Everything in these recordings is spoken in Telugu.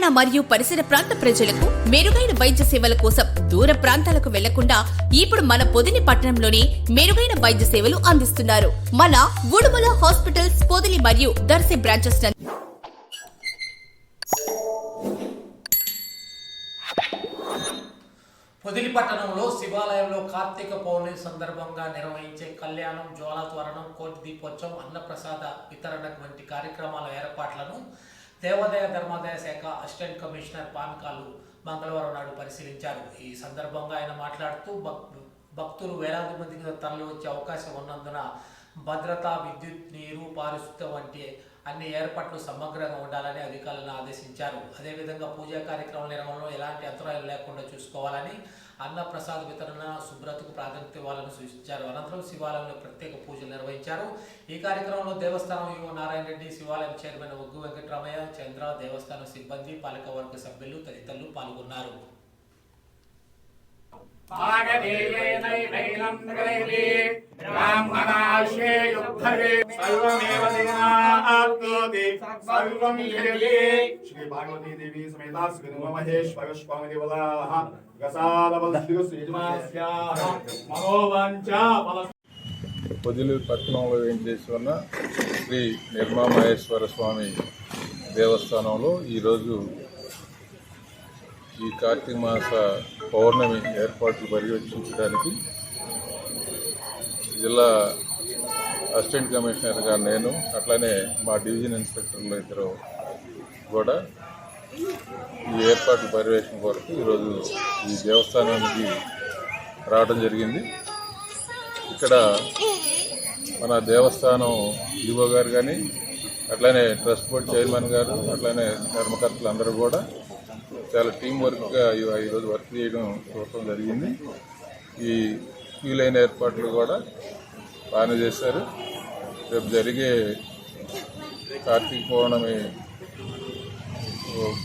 తెలంగాణ మరియు పరిసర ప్రాంత ప్రజలకు మెరుగైన వైద్య సేవల కోసం దూర ప్రాంతాలకు వెళ్ళకుండా ఇప్పుడు మన పొదిని పట్టణంలోనే మెరుగైన వైద్య సేవలు అందిస్తున్నారు. మన ఉడుమల హాస్పిటల్స్ పొదిలి మరియు దర్శి బ్రాంచెస్ పొదిలి పట్టణంలో శివాలయంలో కార్తీక పౌర్ణమి సందర్భంగా నిర్వహించే కళ్యాణం జ్వాలాత్వరణం కోటి దీపోత్సవం అన్నప్రసాద వితరణ వంటి కార్యక్రమాల ఏర్పాట్లను దేవాదాయ ధర్మాదాయ శాఖ అసిస్టెంట్ కమిషనర్ పానకాలు మంగళవారం నాడు పరిశీలించారు. ఈ సందర్భంగా ఆయన మాట్లాడుతూ భక్ భక్తులు వేలాది మందికి తరలి వచ్చే అవకాశం ఉన్నందున భద్రత విద్యుత్ నీరు పారిశుద్ధ్యం వంటి అన్ని ఏర్పాట్లు సమగ్రంగా ఉండాలని అధికారులను ఆదేశించారు. అదేవిధంగా పూజా కార్యక్రమం నిర్వహణలో ఎలాంటి అంతరాయాలు లేకుండా చూసుకోవాలని అన్న ప్రసాద్ వితరణ శుభ్రతకు ప్రాధాన్యత ఇవ్వాలని సూచించారు. అనంతరం శివాలయంలో ప్రత్యేక పూజలు నిర్వహించారు. ఈ కార్యక్రమంలో దేవస్థానం యువ నారాయణ రెడ్డి శివాలయం చైర్మన్ ఒగ్గు వెంకటరామయ్య చంద్ర దేవస్థానం సిబ్బంది పాలక వర్గ సభ్యులు తదితరులు పాల్గొన్నారు. సర్వమేవ శ్రీ నిర్మా మహేశ్వర స్వామి పొదిలి ఏం చేసి ఉన్న శ్రీ స్వామి దేవస్థానంలో ఈరోజు ఈ కార్తీక మాస పౌర్ణమి ఏర్పాట్లు పర్యవేక్షించడానికి జిల్లా అసిస్టెంట్ కమిషనర్ గారు నేను అట్లానే మా డివిజన్ ఇన్స్పెక్టర్లు ఇద్దరు కూడా ఈ ఏర్పాట్ల పర్యవేక్షణ కొరకు ఈరోజు ఈ దేవస్థానానికి రావడం జరిగింది. ఇక్కడ మన దేవస్థానం ఈవో గారు కానీ అట్లానే ట్రస్ట్ బోర్డ్ చైర్మన్ గారు అట్లానే ధర్మకర్తలు అందరూ కూడా చాలా టీం వర్క్గా ఈరోజు వర్క్ చేయడం చూడటం జరిగింది. ఈ క్యూ లైన్ ఏర్పాట్లు కూడా బాగానే చేశారు. రేపు జరిగే కార్తీక పౌర్ణమి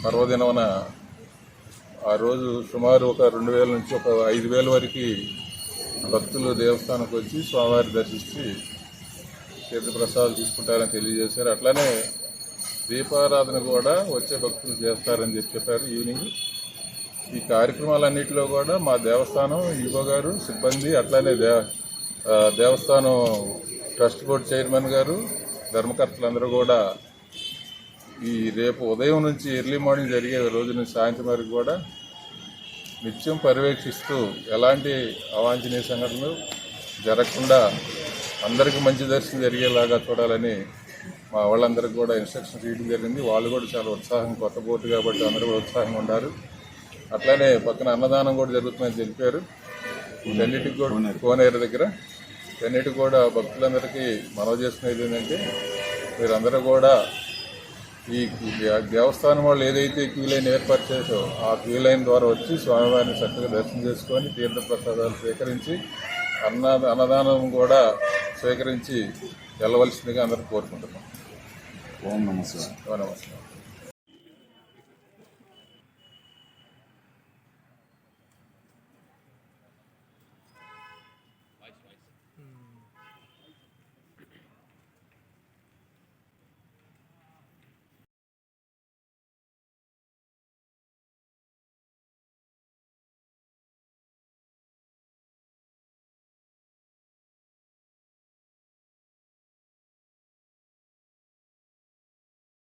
పర్వదినమున ఆ రోజు సుమారు ఒక రెండు వేల నుంచి ఒక ఐదు వేల వరకు భక్తులు దేవస్థానంకి వచ్చి స్వామివారి దర్శించి తీర్థప్రసాదాలు తీసుకుంటారని తెలియజేశారు. అట్లానే దీపారాధన కూడా వచ్చే భక్తులు చేస్తారని చెప్పి చెప్పారు ఈవినింగ్. ఈ కార్యక్రమాలన్నింటిలో కూడా మా దేవస్థానం ఈవో గారు సిబ్బంది అట్లానే they Devasthanam trust board chairman గారు ధర్మకర్తలందరూ కూడా ఈ రేపు ఉదయం నుంచి ఎర్లీ మార్నింగ్ జరిగే రోజు నుంచి సాయంత్రం వరకు కూడా నిత్యం పర్యవేక్షిస్తూ ఎలాంటి అవాంఛనీయ సంఘటనలు జరగకుండా అందరికీ మంచి దర్శనం జరిగేలాగా చూడాలని మా వాళ్ళందరికీ కూడా ఇన్స్ట్రక్షన్స్ ఇవ్వడం జరిగింది. వాళ్ళు కూడా చాలా ఉత్సాహం కొత్త బోర్డు కాబట్టి అందరూ కూడా ఉత్సాహంగా ఉన్నారు అట్లానే పక్కన అన్నదానం కూడా జరుగుతుందని తెలిపారు. వీటన్నిటికి కూడా కోనేరు దగ్గర వీటన్నిటికి కూడా భక్తులందరికీ మనవి చేసుకునేది ఏంటంటే మీరందరూ కూడా ఈ దేవస్థానం వాళ్ళు ఏదైతే క్యూ లైన్ ఏర్పాటు చేసో ఆ క్యూ లైన్ ద్వారా వచ్చి స్వామివారిని చక్కగా దర్శనం చేసుకొని తీర్థ ప్రసాదాలు స్వీకరించి అన్న అన్నదానం కూడా స్వీకరించి వెళ్ళవలసిందిగా అందరూ కోరుకుంటున్నాం. ఓం నమస్కారం ఓ నమస్కారం